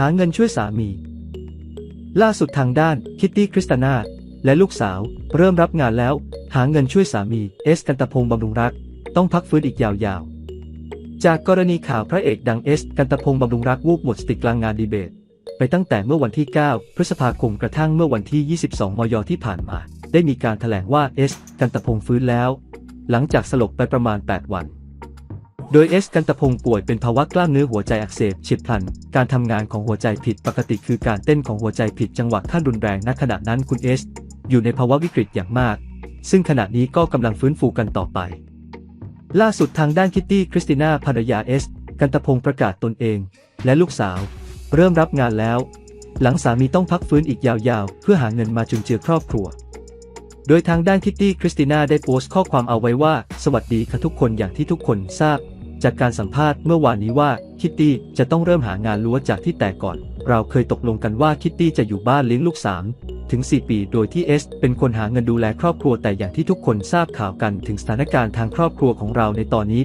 หาเงินช่วยสามี ล่าสุดทางด้านคิตตี้คริสตานาและลูกสาว เริ่มรับงานแล้ว หาเงินช่วยสามี เอสกันตพงษ์บำรุงรัก ต้องพักฟื้นอีกยาวๆ จากกรณีข่าวพระเอกดังเอสกันตพงษ์บำรุงรักวูบหมดสติกลางงานดีเบต ไปตั้งแต่เมื่อวันที่ 9 พฤษภาคมกระทั่งเมื่อวันที่ 22 มยที่ผ่านมา ได้มีการแถลงว่าเอสกันตพงษ์ฟื้นแล้ว หลังจากสลบไปประมาณ 8 วัน โดยเอสกันตะพงษ์ป่วยเป็นภาวะกล้ามเนื้อหัวใจอักเสบเฉียบพลัน การทำงานของหัวใจผิดปกติคือการเต้นของหัวใจผิดจังหวะขั้นรุนแรงณขณะนั้นคุณเอสอยู่ในภาวะวิกฤตอย่างมาก ซึ่งขณะนี้ก็กำลังฟื้นฟูกันต่อไป ล่าสุดทางด้านคิตตี้คริสติน่าภรรยาเอสกันตะพงษ์ประกาศตนเอง และลูกสาว เริ่มรับงานแล้ว หลังสามีต้องพักฟื้นอีกยาวๆ เพื่อหาเงินมาจุนเจือครอบครัว โดยทางด้านคิตตี้คริสติน่าได้โพสต์ข้อความเอาไว้ว่า สวัสดีค่ะทุกคนอย่างที่ทุกคนทราบ จากการสัมภาษณ์เมื่อวานนี้ว่าคิตตี้จะต้องเริ่มหางานรั้วจากที่แต่ก่อน เราเคยตกลงกันว่าคิตตี้จะอยู่บ้านเลี้ยงลูกสามถึง 4 ปีโดยที่เอสเป็นคนหาเงินดูแลครอบครัวแต่อย่างที่ทุกคนทราบข่าวกันถึงสถานการณ์ทางครอบครัวของเราในตอนนี้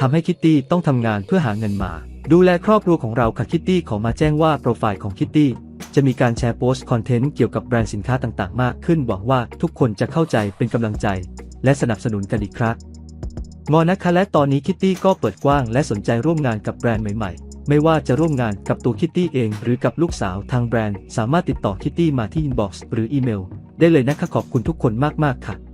ทำให้คิตตี้ต้องทำงานเพื่อหาเงินมา ดูแลครอบครัวของเราค่ะคิตตี้ขอมาแจ้งว่าโปรไฟล์ของคิตตี้จะมีการแชร์โพสต์คอนเทนต์เกี่ยวกับแบรนด์สินค้าต่างๆ มากขึ้นหวังว่าทุกคนจะเข้าใจเป็นกำลังใจ และสนับสนุนกันอีกครั้ง งอนะคะและตอนนี้คิตตี้ก็เปิดกว้างและสนใจร่วมงานกับแบรนด์ใหม่ๆ ไม่ว่าจะร่วมงานกับตัวคิตตี้เองหรือกับลูกสาวทางแบรนด์ สามารถติดต่อคิตตี้มาที่อินบ็อกซ์หรืออีเมล ได้เลยนะคะขอบคุณทุกคนมากๆค่ะ